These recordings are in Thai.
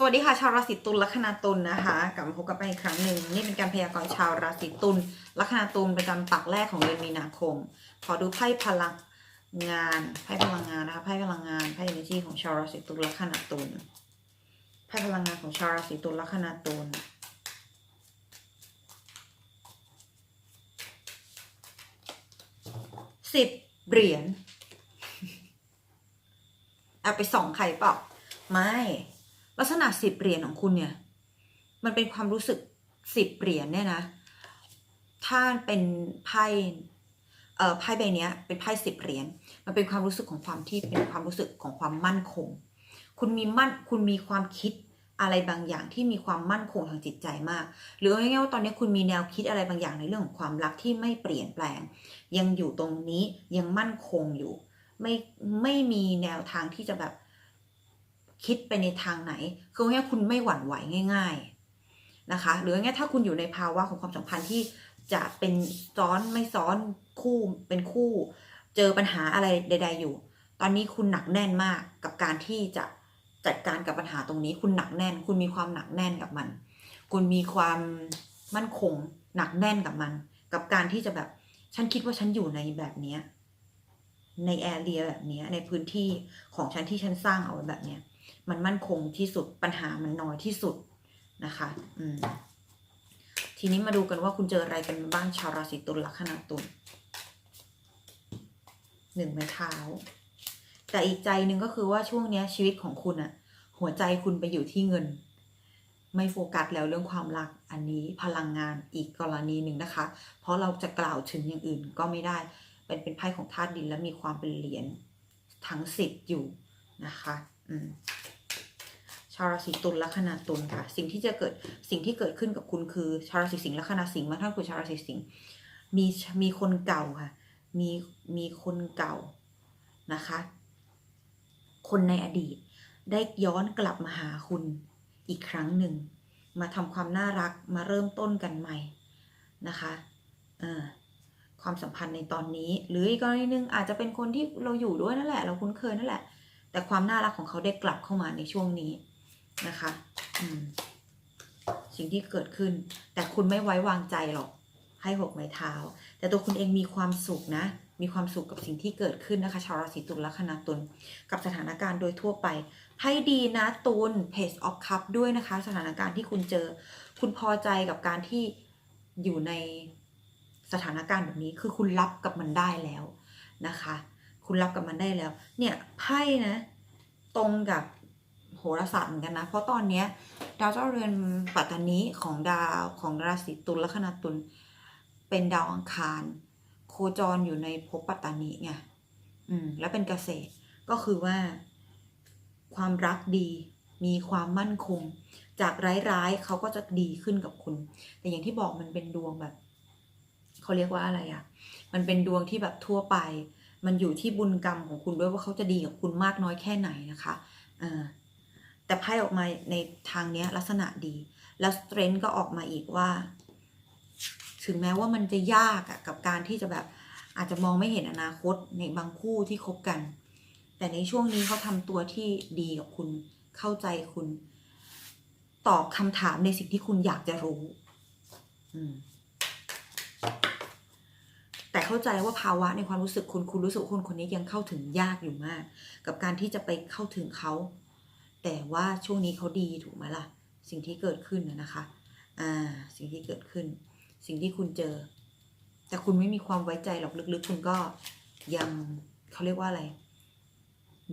สวัสดีค่ะชาวราศีตุลลัคนาตุลนะคะกลับมาพบกันอีกครั้งหนึ่งนี่เป็นการพยากรณ์ชาวราศีตุลลัคนาตุลประจำปักแรกของเดือนมีนาคม ขอดูไพ่พลังงานไพ่พลังงานนะคะไพ่พลังงานไพ่ energy ของชาวราศีตุลลัคนาตุลไพ่พลังงานของชาวราศีตุลลัคนาตุลสิบเหรียญเอาไปส่องใครเปล่าไม่ ลักษณะสิบเหรียญของคุณเนี่ย มันเป็นความรู้สึกสิบเหรียญเนี่ยนะ ถ้าเป็นไพ่เอ่อไพ่ใบนี้เป็นไพ่สิบเหรียญมันเป็นความรู้สึกของความที่เป็นความรู้สึกของความมั่นคง คุณมีมั่นคุณมีความคิดอะไรบางอย่างที่มีความมั่นคงทางจิตใจมาก หรือเอาง่ายๆว่าตอนนี้คุณมีแนวคิดอะไรบางอย่างในเรื่องของความรักที่ไม่เปลี่ยนแปลง ยังอยู่ตรงนี้ยังมั่นคงอยู่ ไม่ไม่มีแนวทางที่จะแบบ คิดไปในทางไหน คือง่ายคุณไม่หวั่นไหวง่าย ๆนะคะ หรือง่ายถ้าคุณอยู่ในภาวะของความสัมพันธ์ที่จะเป็นซ้อนไม่ซ้อนคู่เป็นคู่ เจอปัญหาอะไรใด ๆ อยู่ ตอนนี้คุณหนักแน่นมากกับการที่จะจัดการกับปัญหาตรงนี้ คุณหนักแน่น คุณมีความหนักแน่นกับมัน คุณมีความมั่นคงหนักแน่นกับมัน กับการที่จะแบบฉันคิดว่าฉันอยู่ในแบบเนี้ยในแอเรียแบบเนี้ยในพื้นที่ของฉันที่ฉันสร้างเอาไว้แบบเนี้ย มันมั่นคงที่สุดปัญหามันน้อยที่สุดนะคะอืมทีนี้มาดูกันว่าคุณเจออะไรกันบ้างชาวราศีตุลลัคนาตุลหนึ่งไม้เท้า แต่อีกใจหนึ่งก็คือว่าช่วงนี้ชีวิตของคุณอะหัวใจคุณไปอยู่ที่เงิน ไม่โฟกัสแล้วเรื่องความรักอันนี้พลังงานอีกกรณีหนึ่งนะคะ เพราะเราจะกล่าวถึงอย่างอื่นก็ไม่ได้เป็นเป็นไพ่ของธาตุดินและมีความเป็นเหรียญทั้งสิบอยู่นะคะ อืม ชาวราศีตุลลัคนาตุลค่ะ สิ่งที่จะเกิดสิ่งที่เกิดขึ้นกับคุณคือ ชาวราศีสิงห์ลัคนาสิงห์บาท่านคือชาวราศีสิงห์มีมีคนเก่าค่ะ มีมีคนเก่านะคะ คนในอดีต ได้ย้อนกลับมาหาคุณอีกครั้งหนึ่ง มาทำความน่ารักมาเริ่มต้นกันใหม่นะคะเออความสัมพันธ์ในตอนนี้ หรืออีกกรณีหนึ่งอาจจะเป็นคนที่เราอยู่ด้วยนั่นแหละ เราคุ้นเคยนั่นแหละ แต่ความน่ารักของเขาได้กลับเข้ามาในช่วงนี้ นะคะสิ่งที่เกิดขึ้น แต่คุณไม่ไว้วางใจหรอกให้หกไม้เท้า แต่ตัวคุณเองมีความสุขนะ มีความสุขกับสิ่งที่เกิดขึ้นนะคะ ชาวราศีตุลลัคนาตุลกับสถานการณ์โดยทั่วไปให้ดีนะตุล Page of Cup ด้วยนะคะ สถานการณ์ที่คุณเจอ คุณพอใจกับการที่อยู่ในสถานการณ์แบบนี้คือคุณรับกับมันได้แล้วนะคะ คุณรับกับมันได้แล้ว เนี่ยไพ่นะ ตรงกับ โหราศาสตร์เหมือนกันนะ เพราะตอนเนี้ยดาวเจ้าเรือนปัตตานีของดาวของราศีตุลแลัคนาตุลเป็นดาวอังคาร โคจรอยู่ในภพปัตตานีไงอืม แล้วเป็นเกษตรก็คือว่า ความรักดีมีความมั่นคง จากร้ายๆเขาก็จะดีขึ้นกับคุณ แต่อย่างที่บอกมันเป็นดวงแบบเขาเรียกว่าอะไรอะ่ะ มันเป็นดวงที่แบบทั่วไป มันอยู่ที่บุญกรรมของคุณด้วยว่าเขาจะดีกับคุณมากน้อยแค่ไหนนะคะ เออ แต่ไพ่ออกมาในทางเนี้ยลักษณะดี แล้วสเตรนท์ก็ออกมาอีกว่า ถึงแม้ว่ามันจะยากอะกับการที่จะแบบอาจจะมองไม่เห็นอนาคตในบางคู่ที่คบกัน แต่ในช่วงนี้เขาทำตัวที่ดีกับคุณเข้าใจคุณ ตอบคำถามในสิ่งที่คุณอยากจะรู้แต่เข้าใจว่าภาวะในความรู้สึกคุณคุณรู้สึกคนคนนี้ยังเข้าถึงยากอยู่มาก กับการที่จะไปเข้าถึงเขา แต่ว่าช่วงนี้เขาดีถูกไหมล่ะ สิ่งที่เกิดขึ้นนะคะอ่าสิ่งที่เกิดขึ้น สิ่งที่คุณเจอ แต่คุณไม่มีความไว้ใจหรอกลึกๆ คุณก็ยังเขาเรียกว่าอะไร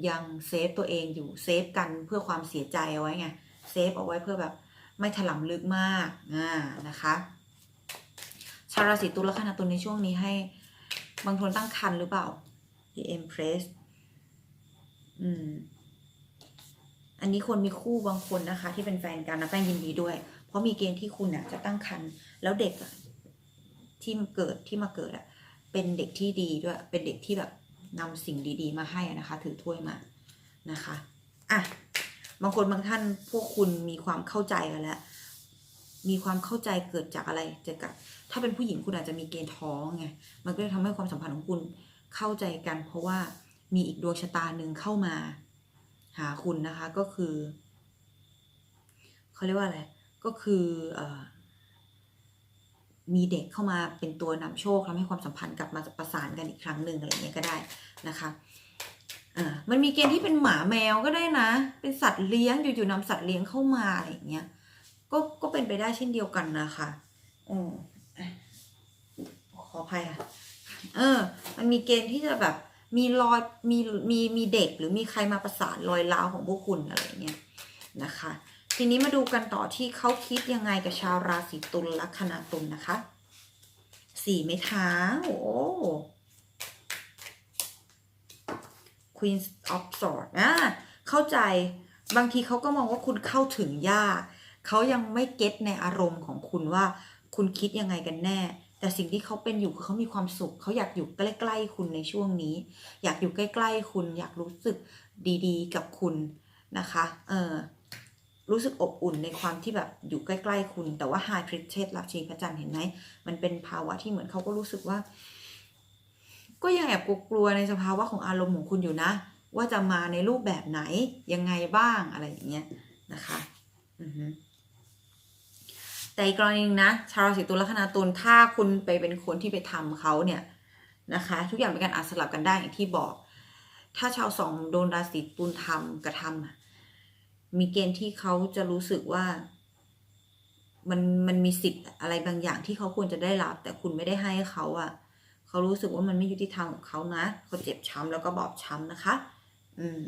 ยังเซฟตัวเองอยู่เซฟกันเพื่อความเสียใจเอาไว้ไงเซฟเอาไว้เพื่อแบบไม่ถลำลึกมากอ่านะคะชาวราศีตุลแลัคนาตุลในช่วงนี้ให้ บางคนตั้งครรภ์หรือเปล่า The Empress อืม อันนี้คนมีคู่บางคนนะคะ ที่เป็นแฟนกันนะแป้งยินดีด้วย เพราะมีเกณฑ์ที่คุณน่ะจะตั้งครรภ์แล้วเด็กที่เกิดที่มาเกิดอะเป็นเด็กที่ดีด้วย เป็นเด็กที่แบบนำสิ่งดีๆ มาให้นะคะ ถือถ้วยมานะคะอะบางคนบางท่านพวกคุณมีความเข้าใจกันแล้ว มีความเข้าใจเกิดจากอะไรจากกับถ้าเป็นผู้หญิงคุณอาจจะมีเกณฑ์ท้องไงมันก็จะทำให้ความสัมพันธ์ของคุณเข้าใจกัน เพราะว่ามีอีกดวงชะตาหนึ่งเข้ามา หาคุณนะคะก็คือ เขาเรียกว่าอะไร ก็คืออมีเด็กเข้ามาเป็นตัวนำโชคทำให้ความสัมพันธ์กลับมาประสานกันอีกครั้งหนึ่งอะไรเงี้ยก็ได้นะคะมันมีเกณฑ์ที่เป็นหมาแมวก็ได้นะ เป็นสัตว์เลี้ยงอยู่ๆนำสัตว์เลี้ยงเข้ามาอะไรเงี้ย ก็ก็เป็นไปได้เช่นเดียวกันนะคะอืมอะขออภัยค่ะ เออ มันมีเกณฑ์ที่จะแบบ มีรอยมีมีมีเด็กหรือมีใครมาประสานรอยร้าวของพวกคุณอะไรอย่างเงี้ยนะคะ ทีนี้มาดูกันต่อที่เขาคิดยังไงกับชาวราศีตุลลัคนาตุลนะคะสี่ไม้เท้าโอ้ Queen of Swords อะเข้าใจบางทีเขาก็มองว่าคุณเข้าถึงยากเขายังไม่เก็ตในอารมณ์ของคุณว่า คุณคิดยังไงกันแน่ แต่สิ่งที่เขาเป็นอยู่คือเขามีความสุข เขาอยากอยู่ใกล้ๆคุณในช่วงนี้ อยากอยู่ใกล้ๆคุณ อยากรู้สึกดีๆ กับคุณนะคะ เออรู้สึกอบอุ่นในความที่แบบอยู่ใกล้ๆคุณ แต่ว่า High p r i t e d รับชีพระจันทร์เห็นไหม มันเป็นภาวะที่เหมือนเขาก็รู้สึกว่า ก็ยังแอบกลัวๆในสภาวะของอารมณ์ของคุณอยู่นะ ว่าจะมาในรูปแบบไหนยังไงบ้างอะไรอย่างเงี้ยนะคะ อือฮึ แต่อีกกรณีหนึงนะ ชาวราศีตุลลัคนาตุลถ้าคุณไปเป็นคนที่ไปทำเขาเนี่ยนะคะ ทุกอย่างเป็นการอาสลับกันได้อย่างที่บอก ถ้าชาวสองโดนราศีตุลทำกระทำอะมีเกณฑ์ที่เขาจะรู้สึกว่ามันมันมีสิทธิ์อะไรบางอย่างที่เขาควรจะได้รับ แต่คุณไม่ได้ให้เขาอะเขารู้สึกว่ามันไม่ยุติธรรมกับเขานะเขาเจ็บช้ำแล้วก็บอบช้ำนะคะ อืม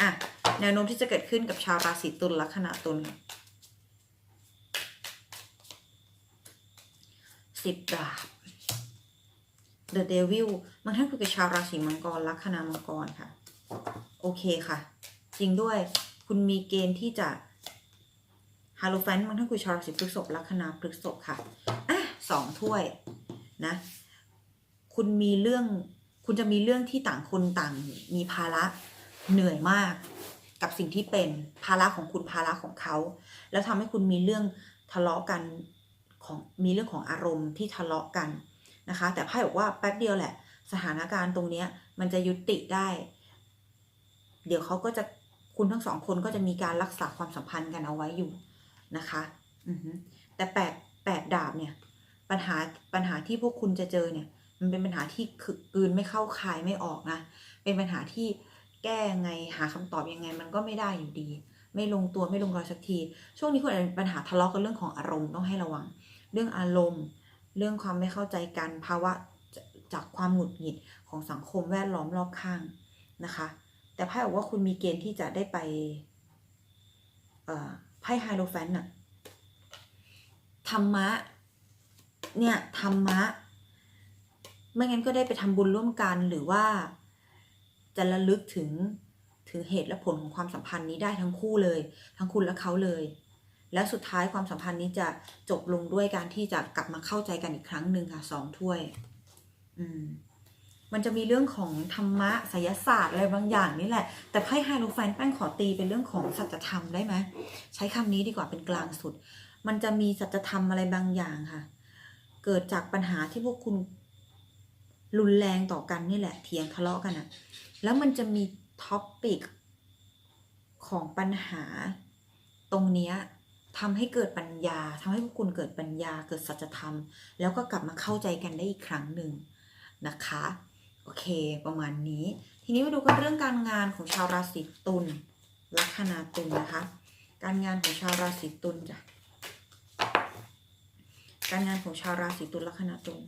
อะแนวโน้มที่จะเกิดขึ้นกับชาวราศีตุลลัคนาตุล สิบดาบ The Devil บางท่านคุยกับชาวราศีมังกรลัคนามังกรค่ะ โอเคค่ะ จริงด้วยคุณมีเกณฑ์ที่จะฮาโลแฟนบางท่านคุยชาวราศีพฤษภลัคนาพฤษภค่ะอะสองถ้วยนะ คุณมีเรื่องคุณจะมีเรื่องที่ต่างคนต่างมีภาระเหนื่อยมากกับสิ่งที่เป็นภาระของคุณภาระของเขา แล้วทำให้คุณมีเรื่องทะเลาะกัน ของมีเรื่องของอารมณ์ที่ทะเลาะกันนะคะ แต่ไพ่บอกว่าแป๊บเดียวแหละ สถานการณ์ตรงเนี้ยมันจะยุติได้ เดี๋ยวเขาก็จะคุณทั้งสองคนก็จะมีการรักษาความสัมพันธ์กันเอาไว้อยู่นะคะอืแต่แปดแปดดาบเนี่ยปัญหาปัญหาที่พวกคุณจะเจอเนี่ย มันเป็นปัญหาที่คือกลืนไม่เข้าคายไม่ออกนะเป็นปัญหาที่แก้ยังไงหาคำตอบยังไง มันก็ไม่ได้อยู่ดี ไม่ลงตัวไม่ลงรอยสักที ช่วงนี้คุณอาจจะมีปัญหาทะเลาะกันเรื่องของอารมณ์ต้องให้ระวัง เรื่องอารมณ์ เรื่องความไม่เข้าใจกันภาวะจจากความหงุดหงิดของสังคมแวดล้อมรอบข้างนะคะ แต่ไพ่บอกว่าคุณมีเกณฑ์ที่จะได้ไปไพ่ไฮโลแฟนน่ะธรรมะเนี่ยธรรมะ ไม่งั้นก็ได้ไปทำบุญร่วมกันหรือว่าจะระลึกถึงถึงเหตุและผลของความสัมพันธ์นี้ได้ทั้งคู่เลย ทั้งคุณและเขาเลย แล้วสุดท้ายความสัมพันธ์นี้จะจบลงด้วยการที่จะกลับมาเข้าใจกันอีกครั้งหนึ่งค่ะสองถ้วย อืม มันจะมีเรื่องของธรรมะไสยศาสตร์อะไรบางอย่างนี่แหละ แต่ไพ่ไฮโลแฟนแป้งขอตีเป็นเรื่องของสัจธรรมได้ไหมใช้คำนี้ดีกว่าเป็นกลางสุด มันจะมีสัจธรรมอะไรบางอย่างค่ะ เกิดจากปัญหาที่พวกคุณรุนแรงต่อกันนี่แหละเถียงทะเลาะกันอะแล้วมันจะมีท็อปปิกของปัญหาตรงเนี้ย ทำให้เกิดปัญญาทำให้พวกคุณเกิดปัญญาเกิดสัจธรรม แล้วก็กลับมาเข้าใจกันได้อีกครั้งหนึ่งนะคะ โอเค ประมาณนี้ ทีนี้มาดูกันเรื่องการงานของชาวราศีตุลลัคนาตุลนะคะ การงานของชาวราศีตุลจ้ะการงานของชาวราศีตุลลัคนาตุล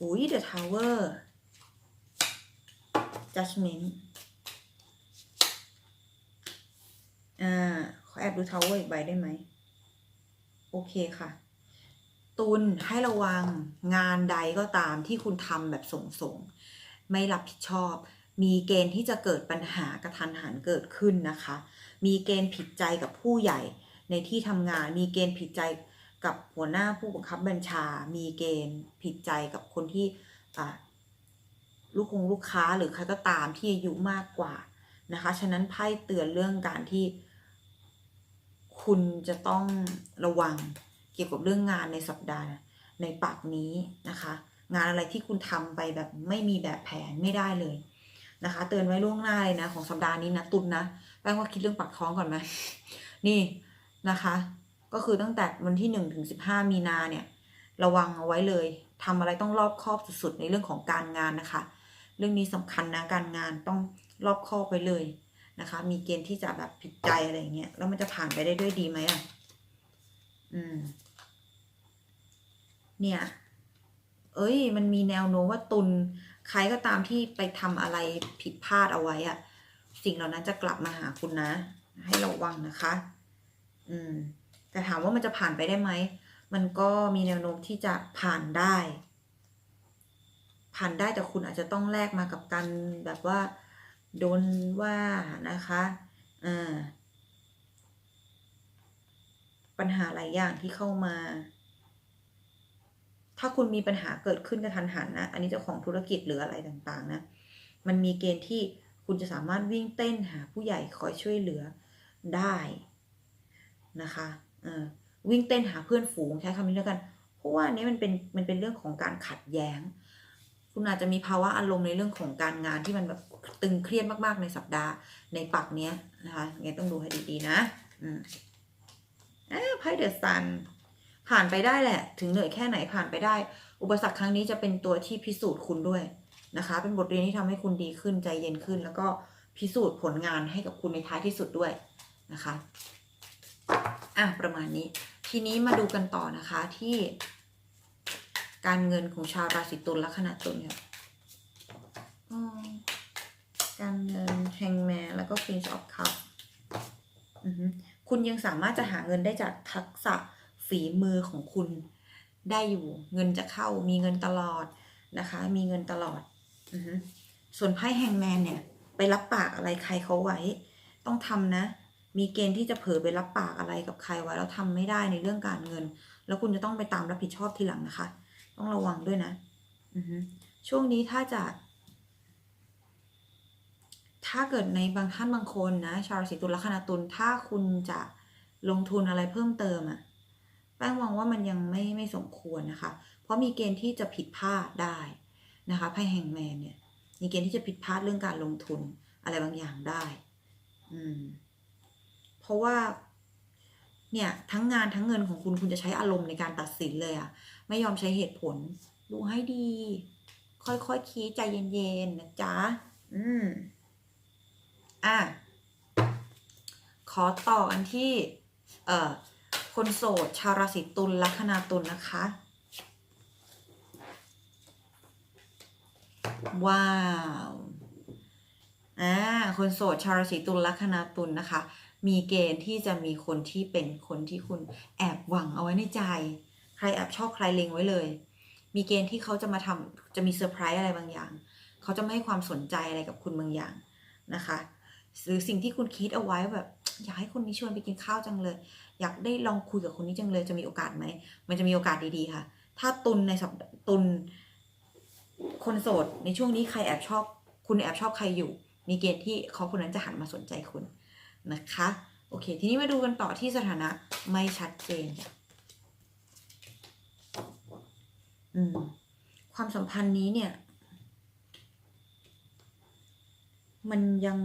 อุ้ย The Tower Judgment อ่า ขอแอบดู Tower อีกใบได้ไหม โอเคค่ะ ตุลให้ระวังงานใดก็ตามที่คุณทำแบบส่งๆไม่รับผิดชอบ มีเกณฑ์ที่จะเกิดปัญหากระทันหันเกิดขึ้นนะคะ มีเกณฑ์ผิดใจกับผู้ใหญ่ในที่ทำงาน มีเกณฑ์ผิดใจกับหัวหน้าผู้บังคับบัญชา มีเกณฑ์ผิดใจกับคนที่ลูกคงลูกค้าหรือใครก็ตามที่อายุมากกว่านะคะ ฉะนั้นไพ่เตือนเรื่องการที่ คุณจะต้องระวังเกี่ยวกับเรื่องงานในสัปดาห์ในปักนี้นะคะ งานอะไรที่คุณทำไปแบบไม่มีแบบแผนไม่ได้เลยนะคะ เตือนไว้ล่วงหน้าเลยนะ ของสัปดาห์นี้นะตุนนะแป้งว่าคิดเรื่องปากท้องก่อนไหมนี่นะคะ ก็คือตั้งแต่วันที่หนึ่งถึงสิบห้ามีนาเนี่ย ระวังเอาไว้เลยทำอะไรต้องรอบคอบสุดๆในเรื่องของการงานนะคะ เรื่องนี้สำคัญนะการงานต้องรอบคอบไปเลย นะคะ มีเกณฑ์ที่จะแบบผิดใจอะไรอย่างเงี้ยแล้วมันจะผ่านไปได้ด้วยดีไหมอะอืม เนี่ย เอ้ย มันมีแนวโน้มว่าตุนใครก็ตามที่ไปทำอะไรผิดพลาดเอาไว้อะสิ่งเหล่านั้นจะกลับมาหาคุณนะ ให้ระวังนะคะ อืม แต่ถามว่ามันจะผ่านไปได้ไหม มันก็มีแนวโน้มที่จะผ่านได้ ผ่านได้แต่คุณอาจจะต้องแลกมากับการแบบว่า โดนว่านะคะอ่าปัญหาหลายอย่างที่เข้ามา ถ้าคุณมีปัญหาเกิดขึ้นกระทันหันนะ อันนี้เจ้าของธุรกิจหรืออะไรต่างๆนะ มันมีเกณฑ์ที่คุณจะสามารถวิ่งเต้นหาผู้ใหญ่คอยช่วยเหลือได้นะคะวิ่งเต้นหาเพื่อนฝูงใช้คำนี้แล้วกัน เพราะว่านนี้มันเป็นมันเป็นเรื่องของการขัดแย้ง คุณอาจจะมีภาวะอารมณ์ในเรื่องของการงานที่มันแบบ ตึงเครียดมากๆในสัปดาห์ในปักเนี้ยนะคะงั้นต้องดูให้ดีๆนะอืมอ่าไพ่เดอะซันผ่านไปได้แหละ ถึงเหนื่อยแค่ไหนผ่านไปได้ อุปสรรคครั้งนี้จะเป็นตัวที่พิสูจน์คุณด้วยนะคะ เป็นบทเรียนที่ทำให้คุณดีขึ้นใจเย็นขึ้น แล้วก็พิสูจน์ผลงานให้กับคุณในท้ายที่สุดด้วยนะคะอะประมาณนี้ ทีนี้มาดูกันต่อนะคะที่ การเงินของชาวราศีตุลแลัคนาตุลเนี่ย การเงินแฮงแมนแล้วก็ Prince of Cup อือฮึคุณยังสามารถจะหาเงินได้จากทักษะฝีมือของคุณได้อยู่ เงินจะเข้ามีเงินตลอดนะคะ มีเงินตลอดอส่วนไพ่แฮงแมนเนี่ย ไปรับปากอะไรใครเขาไว้ ต้องทำนะ มีเกณฑ์ที่จะเผลอไปรับปากอะไรกับใครไว้แล้วทำไม่ได้ในเรื่องการเงิน แล้วคุณจะต้องไปตามรับผิดชอบทีหลังนะคะ ต้องระวังด้วยนะช่วงนี้ถ้าจะ ถ้าเกิดในบางท่านบางคนนะ ชาวราศีตุลลัคนาตุลถ้าคุณจะลงทุนอะไรเพิ่มเติมอะแป้งมองว่ามันยังไม่ไม่สมควรนะคะ เพราะมีเกณฑ์ที่จะผิดพลาดได้นะคะไพ่แห่งแมนเนี่ย มีเกณฑ์ที่จะผิดพลาดเรื่องการลงทุนอะไรบางอย่างได้ อืม เพราะว่า เนี่ย ทั้งงานทั้งเงินของคุณคุณจะใช้อารมณ์ในการตัดสินเลยอะไม่ยอมใช้เหตุผล ดูให้ดี ค่อยๆคคิดใจเย็นๆนะจ๊ะ อืม อะขอต่อกันที่เอ่อคนโสด ชาวราศีตุลลัคนาตุลนะคะ ว้าวอ่าคนโสด ชาวราศีตุลลัคนาตุลนะคะ มีเกณฑ์ที่จะมีคนที่เป็นคนที่คุณแอบหวังเอาไว้ในใจ ใครแอบชอบใครเล็งไว้เลย มีเกณฑ์ที่เขาจะมาทำจะมีเซอร์ไพรส์อะไรบางอย่าง เขาจะไม่ให้ความสนใจอะไรกับคุณบางอย่างนะคะ หรือสิ่งที่คุณคิดเอาไว้แบบ อยากให้คนนี้ชวนไปกินข้าวจังเลย อยากได้ลองคุยกับคนนี้จังเลยจะมีโอกาสไหมมันจะมีโอกาสดีๆค่ะ ถ้าตุนในสัปตุน คนโสดในช่วงนี้ใครแอบชอบ คุณแอบชอบใครอยู่ มีเกณฑ์ที่เขาคนนั้นจะหันมาสนใจคุณนะคะ โอเค ทีนี้มาดูกันต่อที่สถานะไม่ชัดเจนจ้ะอืมความสัมพันธ์นี้เนี่ย มันยัง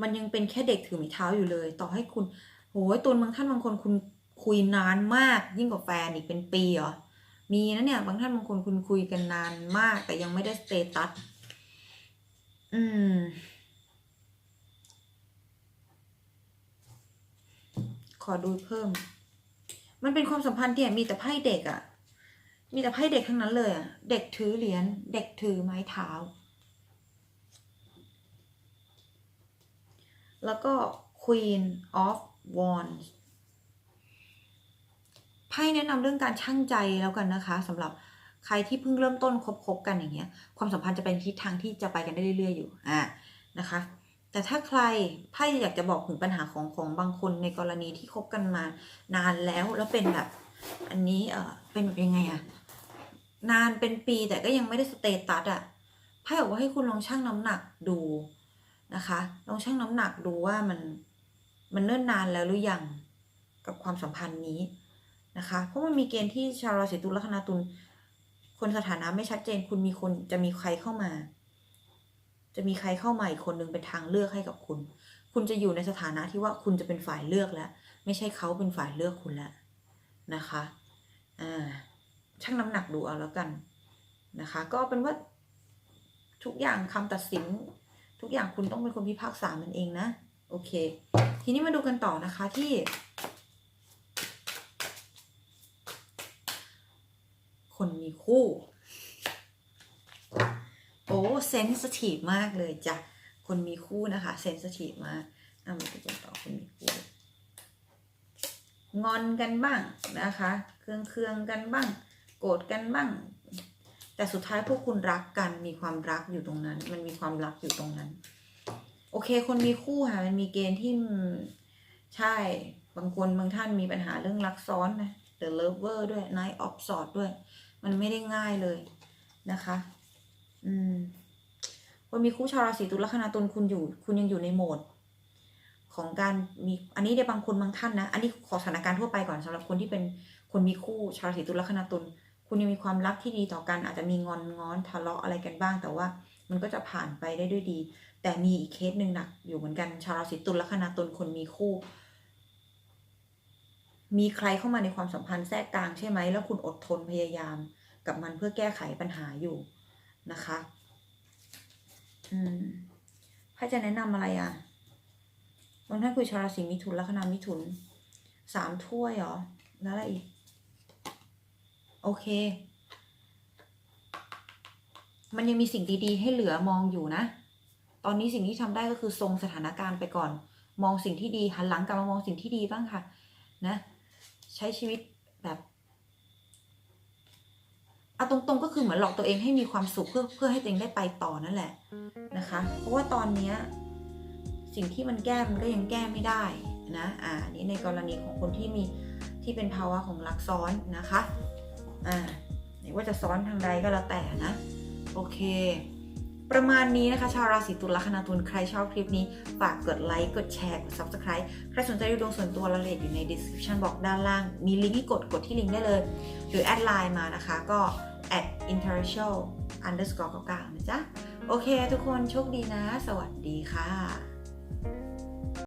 มันยังเป็นแค่เด็กถือไม้เท้าอยู่เลย ต่อให้คุณโหยตัวบางท่านบางคนคุณคุยนานมาก ยิ่งกว่าแฟนอีกเป็นปีเหรอมีนะเนี่ยบางท่านบางคนคุณคุยกันนานมาก แต่ยังไม่ได้สเตตัสอืมขอดูเพิ่ม มันเป็นความสัมพันธ์ที่มีแต่ไพ่เด็กอะ่ะ มีแต่ไพ่เด็กทั้งนั้นเลยอะ่ะ เด็กถือเหรียญ เด็กถือไม้เท้า แล้วก็ Queen of Wands ไพ่แนะนำเรื่องการช่างใจแล้วกันนะคะสำหรับใครที่เพิ่งเริ่มต้นคบๆกันอย่างเงี้ย ความสัมพันธ์จะเป็นทิศทางที่จะไปกันได้เรื่อย ๆ อยู่อ่านะคะ แต่ถ้าใครไพ่อยากจะบอกถึงปัญหาของของบางคนในกรณีที่คบกันมานานแล้วแล้วเป็นแบบ อันนี้เออเป็นแบบยังไงอะนานเป็นปีแต่ก็ยังไม่ได้สเตตัสอะไพ่บอกว่าให้คุณลองชั่งน้ำหนักดู นะคะลองชั่งน้ำหนักดูว่ามันมันเนิ่นนานแล้วหรือยังกับความสัมพันธ์นี้นะคะ เพราะมันมีเกณฑ์ที่ชาวราศีตุลลัคนาตุลคนสถานะไม่ชัดเจน คุณมีคนจะมีใครเข้ามา จะมีใครเข้ามาอีกคนนึงเป็นทางเลือกให้กับคุณ คุณจะอยู่ในสถานะที่ว่าคุณจะเป็นฝ่ายเลือกแล้ว ไม่ใช่เขาเป็นฝ่ายเลือกคุณแล้วนะคะอ่าชั่งน้ำหนักดูเอาแล้วกันนะคะ ก็เป็นว่าทุกอย่างคำตัดสิน ทุกอย่างคุณต้องเป็นคนพิพากษามันเองนะ โอเค ทีนี้มาดูกันต่อนะคะที่ คนมีคู่ โอ้เซนสทีฟมากเลยจ้ะ คนมีคู่นะคะเซนสทีฟมากอะมาดูกันต่อคนมีคู่งอนกันบ้างนะคะ เครื่องเครื่องกันบ้าง โกรธกันบ้าง แต่สุดท้ายพวกคุณรักกันมีความรักอยู่ตรงนั้น มันมีความรักอยู่ตรงนั้น โอเค คนมีคู่ค่ะ มันมีเกณฑ์ที่ใช่ บางคนบางท่านมีปัญหาเรื่องรักซ้อนนะ The Lover ด้วย Night of Swords ด้วย มันไม่ได้ง่ายเลยนะคะ อืมคนมีคู่ชาวราศีตุลลัคนาตุลคุณอยู่ คุณยังอยู่ในโหมด ของการมีอันนี้ในบางคนบางท่านนะ อันนี้ขอสถานการณ์ทั่วไปก่อนสำหรับคนที่เป็นคนมีคู่ชาวราศีตุลลัคนาตุล คุณยังมีความรักที่ดีต่อกันอาจจะมีงอนงอนทะเลาะอะไรกันบ้าง แต่ว่ามันก็จะผ่านไปได้ด้วยดี แต่มีอีกเคสหนึ่งหนักอยู่เหมือนกันชาวราศีตุลลัคนาตุลคนมีคู่ มีใครเข้ามาในความสัมพันธ์แทรกกลางใช่ไหมแล้วคุณอดทนพยายาม กับมันเพื่อแก้ไขปัญหาอยู่นะคะอืมพ่จะแนะนำอะไรอะบางท่านคุยชาวราศีมิถุนลัคนามิถุนสามถ้วยเหรอ แล้วอะไรอีก โอเค มันยังมีสิ่งดีๆ ให้เหลือมองอยู่นะ ตอนนี้สิ่งที่ทำได้ก็คือทรงสถานการณ์ไปก่อน มองสิ่งที่ดีหันหลังกลับมามองสิ่งที่ดีบ้างค่ะ นะ ใช้ชีวิตแบบเอาตรงๆก็คือเหมือนหลอกตัวเองให้มีความสุขเพื่อเพื่อให้ตัวเองได้ไปต่อนั่นแหละนะคะ เพราะว่าตอนเนี้ยสิ่งที่มันแก้มันก็ยังแก้ไม่ได้นะ อ่านนี้ในกรณีของคนที่มีที่เป็นภาวะของรักซ้อนนะคะ อ่าไม่ว่าจะซ้อนทางใดก็แล้วแต่นะ โอเค ประมาณนี้นะคะ ชาวราศีตุลลัคนาตุลใครชอบคลิปนี้ ฝากกดไลค์กดแชร์กด subscribe ใครสนใจดูดวงส่วนตัวรายละเอียดอยู่ใน description box ด้านล่าง มีลิงก์ให้กดกดที่ลิงก์ได้เลย หรือแอดไลน์มานะคะก็ at international underscore 99นะจ๊ะ โอเค ทุกคนโชคดีนะ สวัสดีค่ะ